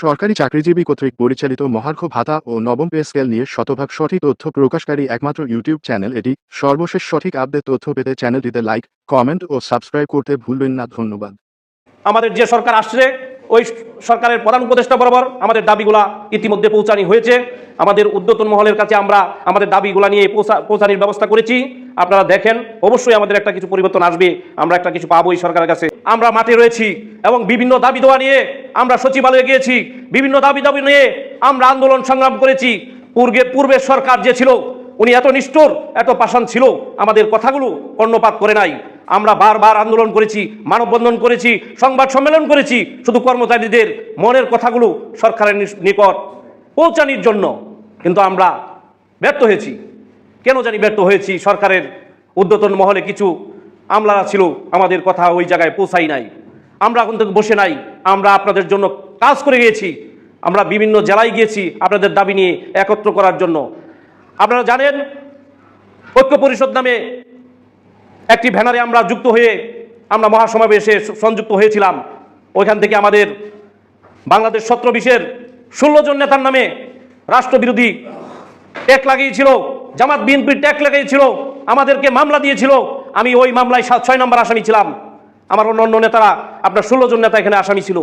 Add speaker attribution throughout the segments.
Speaker 1: সরকারি চাকরিজীবী কর্তৃক পরিচালিত মহার্ঘ ভাতা ও নবম পে স্কেল নিয়ে শতভাগ সঠিক তথ্য প্রকাশকারী একমাত্র ইউটিউব চ্যানেল এটি। সর্বশেষ সঠিক আপডেট তথ্য পেতে চ্যানেলটিতে লাইক, কমেন্ট ও সাবস্ক্রাইব করতে ভুলবেন না। ধন্যবাদ।
Speaker 2: আমাদের যে সরকার আসছে, ওই সরকারের প্রধান উপদেষ্টা বরাবর আমাদের দাবিগুলা ইতিমধ্যে পৌঁছানি হয়েছে। আমাদের উদ্যতন মহলের কাছে আমরা আমাদের দাবিগুলা নিয়ে পৌঁছা- পৌঁছানির ব্যবস্থা করেছি। আপনারা দেখেন, অবশ্যই আমাদের একটা কিছু পরিবর্তন আসবে, আমরা একটা কিছু পাবো এই সরকারের কাছে। আমরা মাঠে রয়েছি এবং বিভিন্ন দাবি দেওয়া নিয়ে আমরা সচিবালয়ে গিয়েছি। বিভিন্ন দাবি দাবি নিয়ে আমরা আন্দোলন সংগ্রাম করেছি। পূর্বে পূর্বের সরকার যে ছিল, উনি এত নিষ্ঠুর, এত পাষাণ ছিল, আমাদের কথাগুলো কর্ণপাত করে নাই। আমরা বারবার আন্দোলন করেছি, মানববন্ধন করেছি, সংবাদ সম্মেলন করেছি, শুধু কর্মচারীদের মনের কথাগুলো সরকারের নিকট পৌঁছানির জন্য। কিন্তু আমরা ব্যর্থ হয়েছি। কেন জানি ব্যর্থ হয়েছি? সরকারের উদ্যতন মহলে কিছু আমলারা ছিল, আমাদের কথা ওই জায়গায় পৌঁছাই নাই। আমরা এখন থেকে বসে নাই, আমরা আপনাদের জন্য কাজ করে গিয়েছি। আমরা বিভিন্ন জেলায় গিয়েছি আপনাদের দাবি নিয়ে একত্র করার জন্য। আপনারা জানেন, ঐক্য পরিষদ নামে একটি ব্যানারে আমরা যুক্ত হয়ে আমরা মহাসমাবেশে সংযুক্ত হয়েছিলাম। ওইখান থেকে আমাদের বাংলাদেশ সতেরো বিশের ষোলো জন নেতার নামে রাষ্ট্রবিরোধী ট্যাক লাগিয়েছিল, জামাত বিএনপির ট্যাক লাগিয়েছিল, আমাদেরকে মামলা দিয়েছিল। আমি ওই মামলায় সাত, ছয় নম্বর আসামি ছিলাম। আমার অন্য অন্য নেতারা, আপনার ষোলো জন নেতা এখানে আসামি ছিল।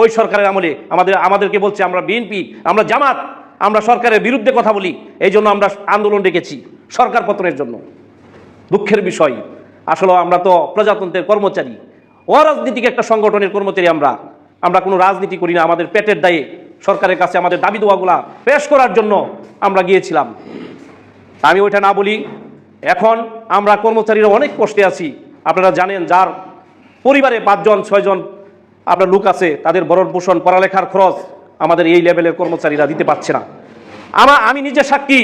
Speaker 2: ওই সরকারের আমলে আমাদের, আমাদেরকে বলছে, আমরা বিএনপি, আমরা জামাত, আমরা সরকারের বিরুদ্ধে কথা বলি। এই জন্য আমরা আন্দোলন ডেকেছি সরকার পতনের জন্য। দুঃখের বিষয়, আসলে আমরা তো প্রজাতন্ত্রের কর্মচারী। অরাজনীতিক একটা সংগঠনের কর্মচারী আমরা। আমরা কোনো রাজনীতি করি না, আমাদের পেটের দায়ে সরকারের কাছে আমাদের দাবি দোয়াগুলা পেশ করার জন্য আমরা গিয়েছিলাম। আমি ওইটা না বলি এখন আমরা কর্মচারীরা অনেক কষ্টে আছি। আপনারা জানেন যার পরিবারে পাঁচজন, ছয়জন আপনার লোক আছে, তাদের ভরণ পোষণ পড়ালেখার খরচ আমাদের এই লেভেলের কর্মচারীরা দিতে পারছে না। আমা, আমি নিজে সাক্ষী,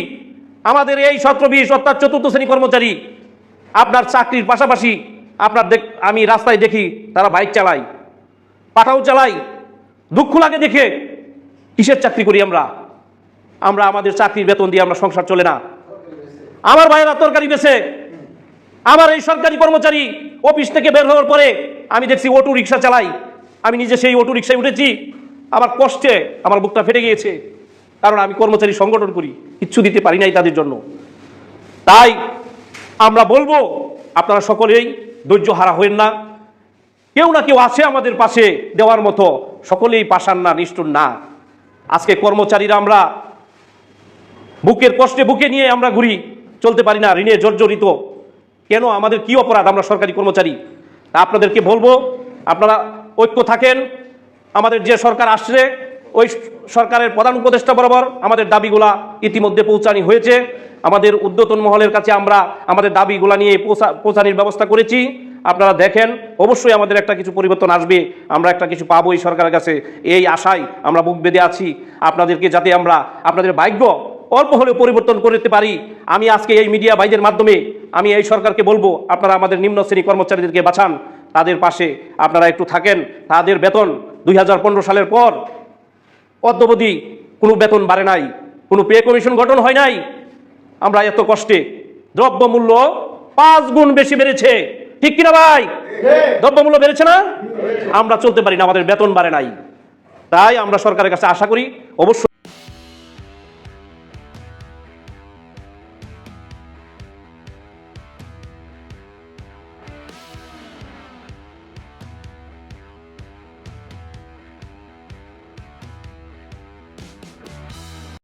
Speaker 2: আমাদের এই সতেরো, বিশ, অর্থাৎ চতুর্থ শ্রেণি কর্মচারী, আপনার চাকরির পাশাপাশি আপনার দেখ, আমি রাস্তায় দেখি তারা বাইক চালায়, পাঠাও চালাই দুঃখ লাগে দেখে কিসের চাকরি করি আমরা? আমরা আমাদের চাকরির বেতন দিয়ে আমরা সংসার চলে না। আমার ভাইয়েরা তরকারি বেছে, আমার এই সরকারি কর্মচারী অফিস থেকে বের হওয়ার পরে আমি দেখছি অটো রিক্সা চালাই। আমি নিজে সেই অটো রিক্সায় উঠেছি। আমার কষ্টে আমার বুকটা ফেটে গিয়েছে। কারণ আমি কর্মচারী সংগঠন করি, কিচ্ছু দিতে পারি নাই তাদের জন্য। তাই আমরা বলব, আপনারা সকলেই ধৈর্য হারা হবেন না। কেউ না কেউ আছে আমাদের পাশে দেওয়ার মতো, সকলেই পাশান না, নিষ্ঠুর না। আজকে কর্মচারীরা আমরা বুকের কষ্টে বুকে নিয়ে আমরা ঘুরি। চলতে পারি না, ঋণে জর্জরিত। কেন? আমাদের কি অপরাধ আমরা সরকারি কর্মচারী? তা আপনাদেরকে বলব, আপনারা ঐক্য থাকেন, আমাদের যে সরকার আসছে, ওই সরকারের প্রধান উপদেষ্টা বরাবর আমাদের দাবিগুলা ইতিমধ্যে পৌঁছানি হয়েছে। আমাদের উদ্যতন মহলের কাছে আমরা আমাদের দাবিগুলা নিয়ে পৌঁছা, পৌঁছানির ব্যবস্থা করেছি। আপনারা দেখেন, অবশ্যই আমাদের একটা কিছু পরিবর্তন আসবে, আমরা একটা কিছু পাবো এই সরকারের কাছে। এই আশায় আমরা বুক বেঁধে আছি। আপনাদেরকে যাতে আমরা, আপনাদের ভাগ্য অল্প হলেও পরিবর্তন করতে পারি। আমি আজকে এই মিডিয়া ভাইদের মাধ্যমে আমি এই সরকারকে বলব, আপনারা আমাদের নিম্ন শ্রেণি কর্মচারীদেরকে বাঁচান। তাদের পাশে আপনারা একটু থাকেন। তাদের বেতন দুই হাজার পনেরো সালের পর অদ্যবধি কোনো বেতন বাড়ে নাই, কোনো পে কমিশন গঠন হয় নাই। আমরা এত কষ্টে দ্রব্যমূল্য পাঁচ গুণ বেশি বেড়েছে। ঠিক কিনা ভাই? দ্রব্যমূল্য বেড়েছে না? আমরা চলতে পারি না, আমাদের বেতন বাড়ে নাই। তাই আমরা সরকারের কাছে আশা করি, অবশ্যই